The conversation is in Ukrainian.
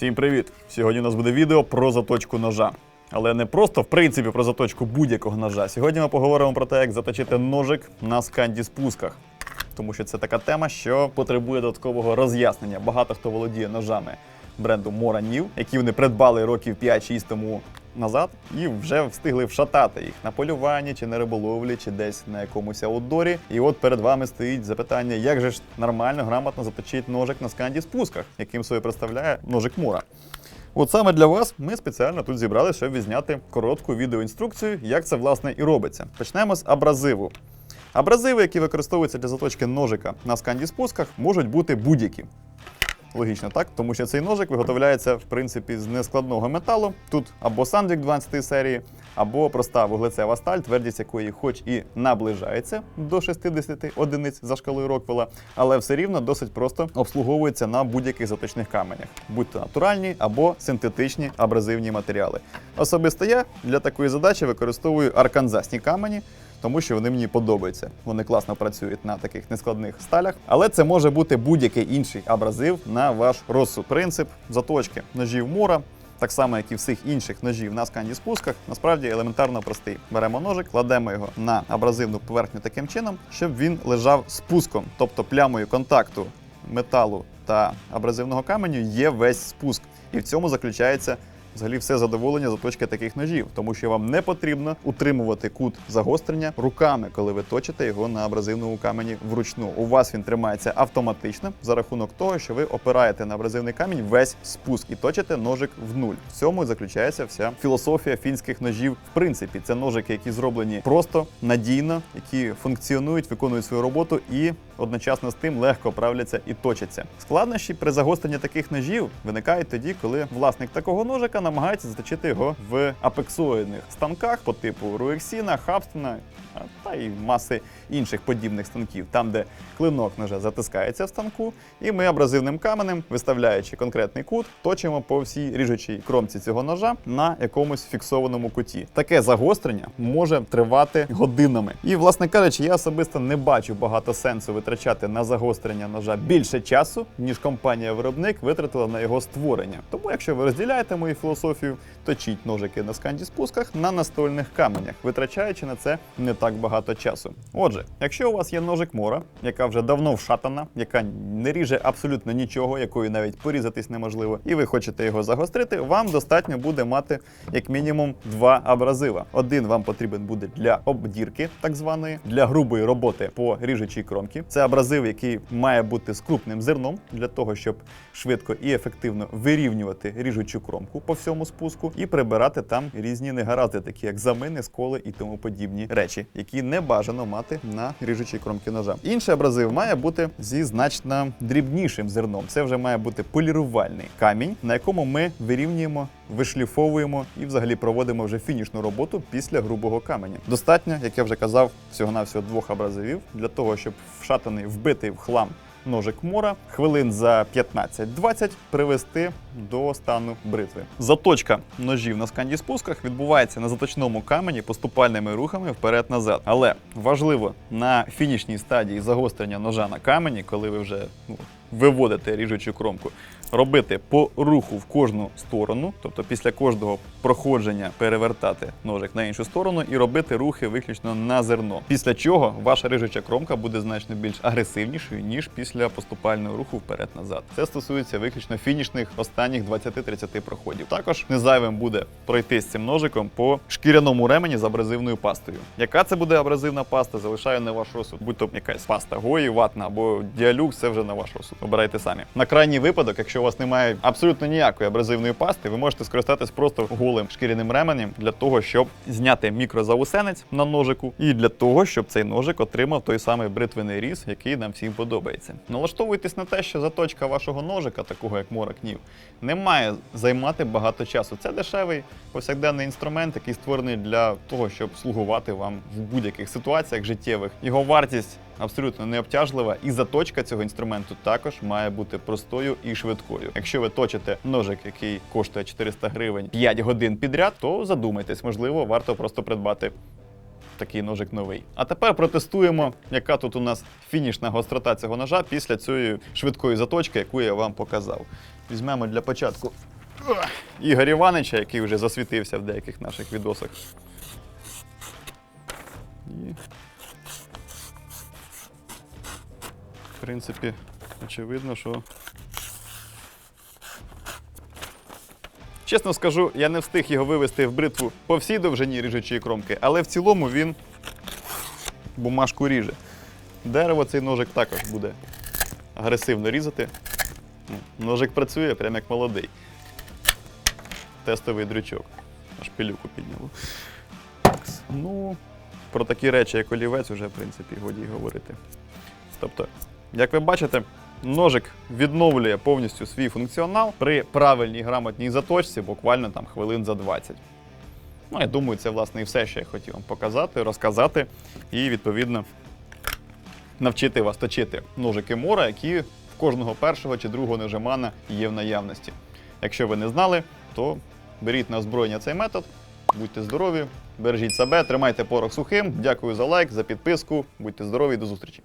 Всім привіт! Сьогодні у нас буде відео про заточку ножа. Але не просто в принципі про заточку будь-якого ножа. Сьогодні ми поговоримо про те, як заточити ножик на сканді спусках. Тому що це така тема, що потребує додаткового роз'яснення. Багато хто володіє ножами бренду Моранів, які вони придбали років 5-6 тому назад, і вже встигли вшатати їх на полюванні, чи на риболовлі, чи десь на якомусь аутдорі. І от перед вами стоїть запитання, як же ж нормально, грамотно заточити ножик на сканді спусках, яким собі представляє ножик Мура. От саме для вас ми спеціально тут зібрали, щоб відзняти коротку відеоінструкцію, як це власне і робиться. Почнемо з абразиву. Абразиви, які використовуються для заточки ножика на сканді спусках, можуть бути будь-які. Логічно, так? Тому що цей ножик виготовляється в принципі з нескладного металу. Тут або сандвік 12 серії, або проста вуглецева сталь, твердість якої, хоч і наближається до 60 одиниць за шкалою Роквелла, але все рівно досить просто обслуговується на будь-яких заточних каменях, будь то натуральні або синтетичні абразивні матеріали. Особисто я для такої задачі використовую арканзасні камені тому що вони мені подобаються. Вони класно працюють на таких нескладних сталях, але це може бути будь-який інший абразив на ваш розсуд. Принцип заточки ножів мура. Так само, як і всіх інших ножів на сканді спусках, насправді елементарно простий. Беремо ножик, кладемо його на абразивну поверхню таким чином, щоб він лежав спуском, тобто плямою контакту металу та абразивного каменю є весь спуск. І в цьому заключається взагалі все задоволення заточки таких ножів, тому що вам не потрібно утримувати кут загострення руками, коли ви точите його на абразивному камені вручну. У вас він тримається автоматично за рахунок того, що ви опираєте на абразивний камінь весь спуск і точите ножик в нуль. В цьому заключається вся філософія фінських ножів. В принципі, це ножики, які зроблені просто надійно, які функціонують, виконують свою роботу і одночасно з тим легко правляться і точаться. Складнощі при загостренні таких ножів виникають тоді, коли власник такого ножика намагається заточити його в апексоїдних станках по типу Руексіна, Хабстона та й маси інших подібних станків, там, де клинок ножа затискається в станку, і ми абразивним каменем, виставляючи конкретний кут, точимо по всій ріжучій кромці цього ножа на якомусь фіксованому куті. Таке загострення може тривати годинами. І, власне кажучи, я особисто не бачу багато сенсу витрачати на загострення ножа більше часу, ніж компанія-виробник витратила на його створення. Тому, якщо ви розділяєте мою філософію, точіть ножики на сканді спусках на настольних каменях, витрачаючи на це не так багато часу. Отже, якщо у вас є ножик мора, яка вже давно вшатана, яка не ріже абсолютно нічого, якою навіть порізатись неможливо, і ви хочете його загострити, вам достатньо буде мати як мінімум два абразива. Один вам потрібен буде для обдірки, так званої, для грубої роботи по ріжучій кромці. Це абразив, який має бути з крупним зерном для того, щоб швидко і ефективно вирівнювати ріжучу кромку по всьому спуску і прибирати там різні негаразди, такі як замини, сколи і тому подібні речі, які не бажано мати на ріжучій кромці ножа. Інший абразив має бути зі значно дрібнішим зерном. Це вже має бути полірувальний камінь, на якому ми вирівнюємо, вишліфовуємо і взагалі проводимо вже фінішну роботу після грубого каменя. Достатньо, як я вже казав, всього навсього двох абразивів для того, щоб вшатаний вбитий в хлам ножик мора хвилин за 15-20 привести до стану бритви. Заточка ножів на сканді спусках відбувається на заточному камені поступальними рухами вперед-назад. Але важливо на фінішній стадії загострення ножа на камені, коли ви вже ну, виводите ріжучу кромку, робити по руху в кожну сторону, тобто після кожного проходження перевертати ножик на іншу сторону і робити рухи виключно на зерно. Після чого ваша ріжуча кромка буде значно більш агресивнішою, ніж після поступального руху вперед-назад. Це стосується виключно фінішних останніх 20-30 проходів. Також не зайвим буде пройти з цим ножиком по шкіряному ремені з абразивною пастою. Яка це буде абразивна паста, залишаю на ваш розсуд. Будь то якась паста гої, ватна або діалюкс, це вже на ваш розсуд. Обирайте самі. На крайній випадок, якщо у вас немає абсолютно ніякої абразивної пасти, ви можете скористатись просто голим шкіряним ременем для того, щоб зняти мікрозаусенець на ножику, і для того, щоб цей ножик отримав той самий бритвений різ, який нам всім подобається. Налаштовуйтесь на те, що заточка вашого ножика, такого як мора кнів, не має займати багато часу. Це дешевий повсякденний інструмент, який створений для того, щоб слугувати вам в будь-яких ситуаціях життєвих. Його вартість абсолютно не обтяжлива, і заточка цього інструменту також має бути простою і швидкою. Якщо ви точите ножик, який коштує 400 гривень 5 годин підряд, то задумайтесь, можливо, варто просто придбати. Такий ножик новий. А тепер протестуємо, яка тут у нас фінішна гострота цього ножа після цієї швидкої заточки, яку я вам показав. Візьмемо для початку Ігор Іванича, який вже засвітився в деяких наших відосах. І... В принципі, очевидно, що. Чесно скажу, я не встиг його вивести в бритву по всій довжині ріжучої кромки, але в цілому він бумажку ріже. Дерево цей ножик також буде агресивно різати. Ножик працює прямо як молодий. Тестовий дрючок. Аж пилюку підняло. Ну, про такі речі, як олівець, вже, в принципі, годі говорити. Тобто, як ви бачите, ножик відновлює повністю свій функціонал при правильній грамотній заточці, буквально там хвилин за 20. Ну, я думаю, це власне і все, що я хотів вам показати, розказати і, відповідно, навчити вас точити ножики мора, які кожного першого чи другого нежимана є в наявності. Якщо ви не знали, то беріть на озброєння цей метод. Будьте здорові, бережіть себе, тримайте порох сухим. Дякую за лайк, за підписку. Будьте здорові, до зустрічі.